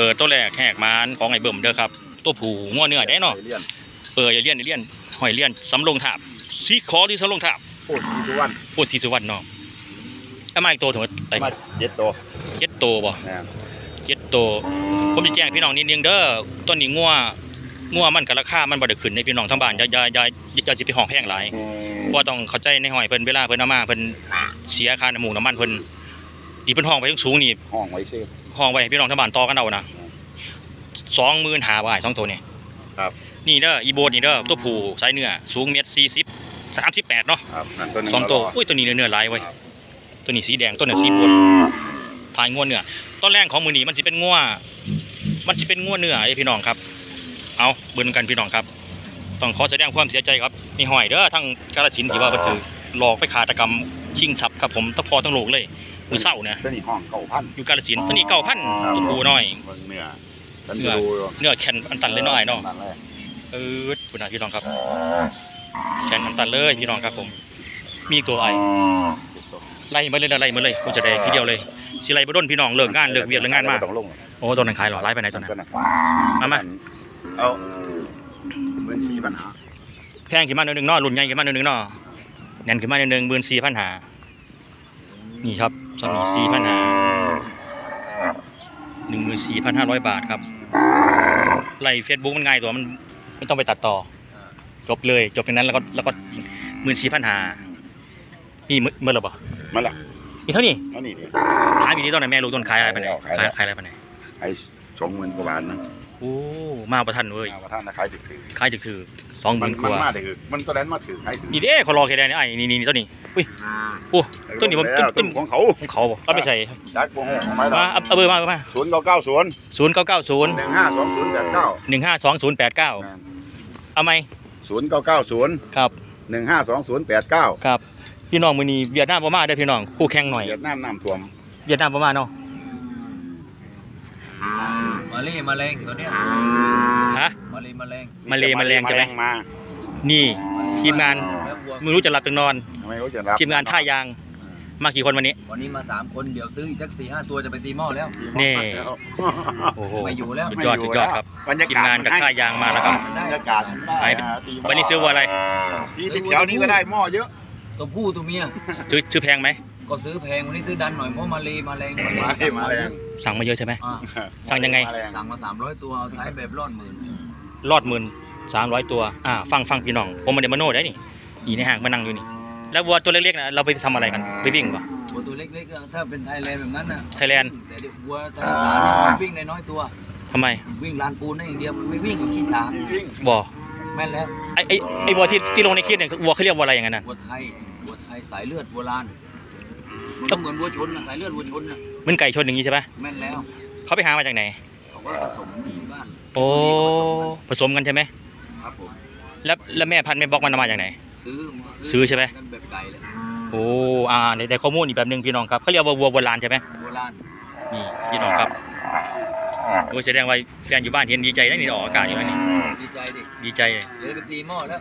ปิดตัวแรกแหกมานของไอ้เบิ่มเด้อครับ ตัวผูงัวเนื้อได้เนาะเลี่ยนเปิดอย่าเลี่ยนอย่าเลี่ยนหอยเลี่ยนสำลงถาบสีคอที่สำลงถาบโอ้ยมีทุกวันโอ้สีสุวรรณเนาะเอามาอีกตัวเถอะไอ้มาเจ็ดตัวเจ็ดตัวบ่นะเจ็ดตัวผมจะแจ้งพี่น้องนิดนึงเด้อต้นนี้งัวงัวมันกับราคามันบ่ได้ขึ้นในพี่น้องทั้งบ้านอย่าอย่าอย่าอย่าสิไปห้องแพงหลายเพราะว่าต้องเข้าใจในหอยเพิ่นเวลาเพิ่นเอามาเพิ่นเสียค่าน้ำมูกน้ำมันเพิ่นดีเพิ่นห้องไปสูงๆนี่ห้องไว้เซ่ ห้องไว้ให้พี่น้องทั้งบ้านต่อกันเอานะสองหมื่นหาบาทสองตัวนี่ครับนี่เด้ออีโบดนี่เด้อตัวผู้สายเนื้อสูงเมตรสี่สิบสามสิบแปดเนาะครับนั่นตัวหนึงสองตัวรอุ้ยตัวนี้เนื้อเนื้อลายไว้ยตัวนี้สีแดงตัวนี้สีบดทายงัวเนื้อต้นแรกของมือนี้มันสิเป็นงัวมันสิเป็นงัวเนื้อไอ้พี่น้องครับ เอาเบิ่นกันพี่น้องครับ ต้องขอแสดงความเสียใจครับนี่หอยเด้อทั้งกาลสินธุ์ที่ว่าเพิ่นถือหลอกไปขาตกรรมชิงทรัพย์ครับผมทั้งพอทั้งโลกเลย มือเศร้าเนี่ยตัวนี้ห้องเก่าพันอยู่กาลสินธุ์ตัวนี้เก้าพันตัวผู้น้อยเบิ่งเนื้อฉันเนื้อดูอยู่เนื้อแข็งอันตันเลยเน้อยเนาะนั่นแหละเออคุณอาพี่น้องครับแข็งอันตันเลยพี่น้องครับผม มีอีกตัวไอเจ็ดตัวไล่มาเลยนะไล่มาเลยกูจะได้ทีเดียวเลยสิไล่บ่ด้นพี่น้องเลิกงานเลิกเวียกเลิกงานมาต้องลงโอ้ตัวนั้นขายเหรอไล่ไปไหนตัวนั้นตัวนั้นเอามาเอาเบิ่งสีปัญหาแพงขึ้นมาหน่อยหนึงเนาะรุ่นใหญ่ขึ้นมาหน่อยหนึงเนาะแน่นขึ้นมาหน่อยหนึงหมื่นสี่พันหานี่ครับ สามีสี่พันหาหนึ่งหมื่นสี่พันห้าร้อยบาทครับไล่เฟซบุ๊กมันง่ายตัวมันไม่ต้องไปตัดต่อ จบเลยจบอย่างนั้นแล้วก็แล้วก็หมื่นสี่พันหานี่เมื่อเมื่อไหร่บ่มาละนี่เท่านี้อันนี้ดิขายปีนี้ตอนไหนแม่รู้ต้นขายอะไรไปไหนขายแล้วขายขายอะไรไปไหนไอ้สองหมื่นกว่าบาทนะโอ้มาประทันเว้ยเอาว่าท่านนะขายถึกถือขายถึกถือสองหมัมื่นนกมันว่ามาถือมันตัวนั้นมาถือขายถือนี่เด้เขารอแค่ไหนไอ้นี่นี่นี่ต้นนี้ อุ้ยโอ้ต้นนี้ผมต้นต้นของเขาของเขาบ่เอาไปใส่ดักโกหกของไม้มาเอาเอาเบอร์มาเอาเบอร์มาศูนย์เก้าเก้าศูนย์ศูนย์เก้าเก้าศูนย์หนึ่งห้าสองศูนย์แปดเก้าหนึ่งห้าสองศูนย์แปดเก้าเอาไหมศูนย์เก้าเก้าศูนย์ครับหนึ่งห้าสองศูนย์แปดเก้าครับพี่น้องมือนี้เวียดนามประมาเด้อพี่น้องคู่แข่งหน่อยเวียดนามน้ำท่วมเวียดนามประมาเนาะมาเล่มาแรงตัวเนี้ยฮะมาเล่มาแรงมาเลมาแรงใช่ไหมแมา นี่ทีมงานแล้ววัวไม่รู้จะรับจะนอนไม่รู้จะรับทีมงานท่ายางมากี่คนวันนี้ วันนี้มาสามคนเดี๋ยวซื้ออีกสักสี่ห้าตัวจะไปตีหม้อแล้วนี่โอ้โหไม่อยู่แล้วสุดยอดสุดยอดครับบรรยาทีมกาศงานกับท่ายางมาแล้วครับบรรยากาศมันได้ไปนะตีหม้วันนี้ซื้อวัวอะไรที่ที่แถวนี้ก็ได้หม้อเยอะตัวผู้ตัวเมียซื้อซื้อแพงไหมก็ซื้อแพงวันนี้ซื้อดันหน่อยเพราะมาเลมาแรงมาเลมาแรงสั่งมาเยอะใช่ไหมอ่าสั่งยังไงมาแรงสั่งมาสามร้อยตัวเอาไซส์แบบรอดหมื่นรอดหมื่น สามร้อยตัวอ่าฟังฟังพี่น้องผมมาเดมาโน่ได้นี่อีในห้างมานั่งอยู่นี่ แล้ววัวตัวเล็กๆนะเราไปทำอะไรกันไปวิ่งป่ะวัวตัวเล็กๆอะถ้าเป็นไทยแลนด์แบบนั้นน่ะไทยแลนด์แต่เดี๋ยววัวไทยอีสานเนี่ยมันวิ่งในน้อยตัว ทำไมวิ่งลานปูนได้อย่างเดียวมันไม่วิ่งกับขี้สามวิ่งบ่แม่นแล้วไอไอไอวัวที่ที่ลงในคลิปเนี่ยวัวเขาเรียกวัวอะไรอย่างนั้นน่ะวัวไทยวัวไทยสายเลือดโบราณมันก็เหมือนวัวชนนะสายเลือดวัวชนนะเหมันไก่ชนอย่างนี้ใช่ปะแม่นแล้วเขาไปหามาจากไหนเขาก็ผสมอยู่บ้านโอ้ผสมกันใช่ไหม ครับผมแล้วแล้วแม่พันธุ์แม่บล็อกมันเอามาจากไหน ซื้อซื้อใช่ไหม กันแบบไก่เลยโอ้อ่าในในข้อมูลอีกแบบหนึงพี่น้องครับเขาเรียกว่าวัวโบราณใช่ไหมโบราณนี่พี่น้องครับโอ้แสดงว่าแฟนอยู่บ้านเห็นดีใจได้นี่ออกอากาศอยู่แล้วนี่ดีใจดิดีใจเลย เดี๋ยวไปตีหม้อแล้ว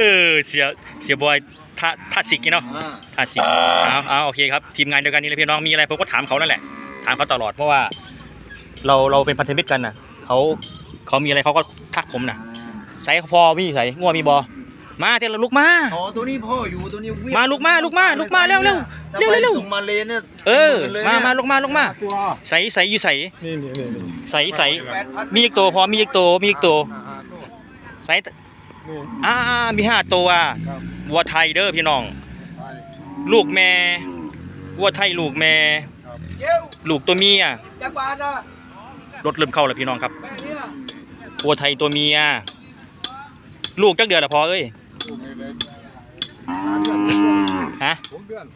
เออเสียเสียบอยท่าท่าสิกนี่เนาะ อ่าท่าสิกเอาเอาโอเคครับ ทีมงานเดียวกันนี่เลยพี่น้องมีอะไรผมก็ถามเขานั่นแหละ ถามเขาตลอดเพราะว่า เราเราเป็นพันธมิตรกันน่ะ เขาเขามีอะไรเขาก็ทักผมน่ะใส่พอมีใส่งัวมีบอมาเดี๋ยวเราลุกมาอ๋อตัวนี้พ่ออยู่ตัวนี้วิ่งมาลูกมาลูกมาลูกมาเร็วเร็วถ้าเร็วไปเร็วตรงมาเลเนี่ยเออหนเลยมาเนี่ยมาลูกมาลูกมาใส่ใส่อยู่ใส่นี่นี่นี่นี่ใส่ใส่แปดพันมีอีกตัวพอมีอีกตัวมีอีกตัวอ่าอ่าโน่นใส่นี่อ่าอ่ามีห้าตัวครับวัวไทยเด้อพี่น้องไปลูกแม่วัวไทยลูกแม่ครับเจ้าลูกตัวเมียจัก รบาลนะรถเริ่มเข้าแล้วพี่น้องครับแม่เนี่ยวัวไทยตัวเมีย ลูกจักเดือนละพอเอ้ยลูกนี่เลยหาเดือนฮะผมเดือน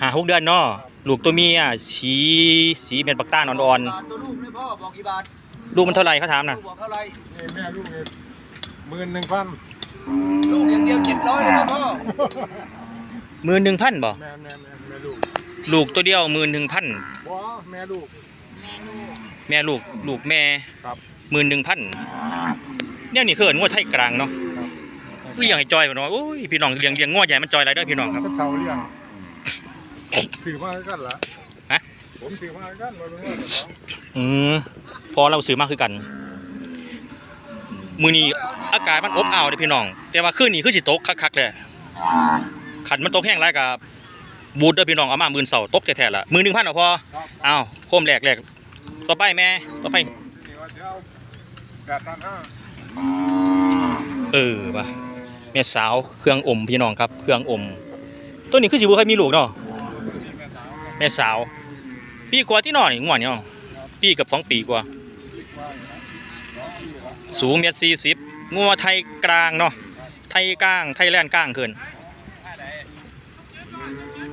หาหกเดือนเนาะลูกตัวเมียสีสีเป็นปักต้านอ่อนบาทตัวลูกนี่พ่อบอกกี่บาทๆลูกมันเท่าไหร่เขาถามลูนะกบอกเท่าไหร่นี่แม่ลูกนี่หมื่นหนึ่งพันลูกอย่างเดียวเจ็ดร้อยเลยนะพ่อมือหนึ่งพันบ่แม่แม่แม่แม่ลูกลูกตัวเดียวมือหนึ่งพันว้าแม่ลูก แม่ลูกลูกแม่ครับมือหนึ่งพันเนี่ยนี่คือเอิ้นงัวไทยกลางเนาะครับเลี้ยงให้จอยบ่เนาะโอ้ยพี่น้องเลี้ยงเลี้ยงงัวใหญ่มันจอยอะไรเด้อพี่น้องครับก็เท่าเลี้ยงถือมากันละฮะผมซื้อมากันมาเป็นว่าเจ้าของอืมพอเราซื้อมากคือกัน มือนี้อากาศมันอบอ้าวเลยพี่น้อง แต่ว่าคืนนี้คือสิตกคักๆเลยขันมันตกแห้งไรกับบูดเด้อพี่น้องเอามามื่นเสาตกแท้ๆละมือหนึ่งพันเอาพอครับอ้าวโคมแหลกแหลก ต่อไปแม่ ต่อไป เออป่ะแม่สาวเครื่องอมพี่น้องครับ เครื่องอม ตัวนี้คือสิบ่เคยมีลูกเนาะแม่สาวแม่สาว ปีกว่าที่นอนนี่ง่วนเนาะปีกับสองปีกว่า สูงเมตรสี่สิบงัวไทยกลางเนาะไทยกลางไทยแลนด์กลางเกิน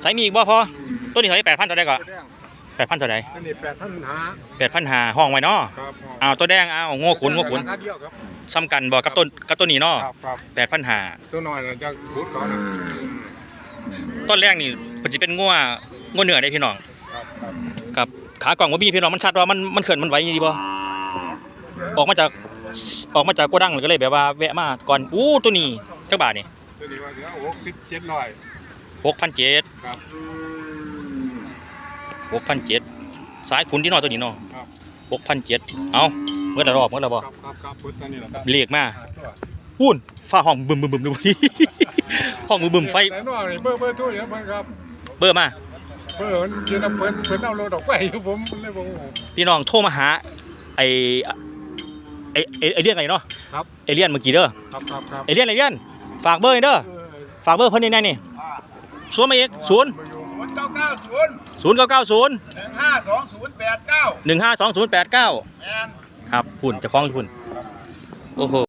ใส่มีอีกบ่พอตัวนี้เท่าไรแปดพันเท่าไรก็ตัว แดงแปดพันเท่าไหร่อันนี้แปดพันห้าแปดพันหาห้องไว้เนาะครับอ้าวตัวแดงอ้าวโง่ขุนโง่ขุนราคาเดียวครับ ซ้ำกันบ่กับต้นกับต้นนี้เนาะครับครับแปดพันหาตัวน้อยน่ะจะขุดเขานะต้นแรกนี่มันจะเป็นงัวงัวเหนือได้พี่น้องครับครับกับขากล่องว่ามีพี่น้องมันชัดว่ามันมันเขินมันไหวดีบ่ออกมาจากออกมาจากโกดังเลยก็เลยแบบว่าแวะมาก่อนอู้ตัวนี้จักบาทนี่ตัวนี้ว่าเดี๋ยวหกสิบเจ็ดร้อยหกพันเจ็ดครับ หกพันเจ็ดสายขุนที่นอตัวนี้เนาะครับ หกพันเจ็ดเอาเมื่อละรอบเมื่อละบ่ครับครับครับพุทธตัวนี้แหละครับเรียกมาห้าตัวพูนฟ้าห้องบึมบึมบึมดูห้องบึมบึมไฟแต่น้อยนี่เบอร์เบอร์ทั่วอย่างเพิ่นครับเบอร์มา เบอร์มันยืนเอาเพิ่นเพิ่นเอารถออกไปอยู่ผมเลยบอกว่าพี่น้องโทรมาหาไอไอไอ้ไอเลียนไงเนาะครับ ไอเลียนเมื่อกี้เด้อครับครับครับไอเลียนไอเลียนฝากเบอร์ให้เด้อเออฝากเบอร์เพิ่นนี่แน่นี่สวนมาอีกศูนย์ศูนย์ เก้าเก้าศูนย์ศูนย์เก้าเก้าศูนย์หนึ่งห้าสองศูนย์แปดเก้าหนึ่งห้าสองศูนย์แปดเก้าแมนครับพุ่นจะคล้องพุ่นโอ้โห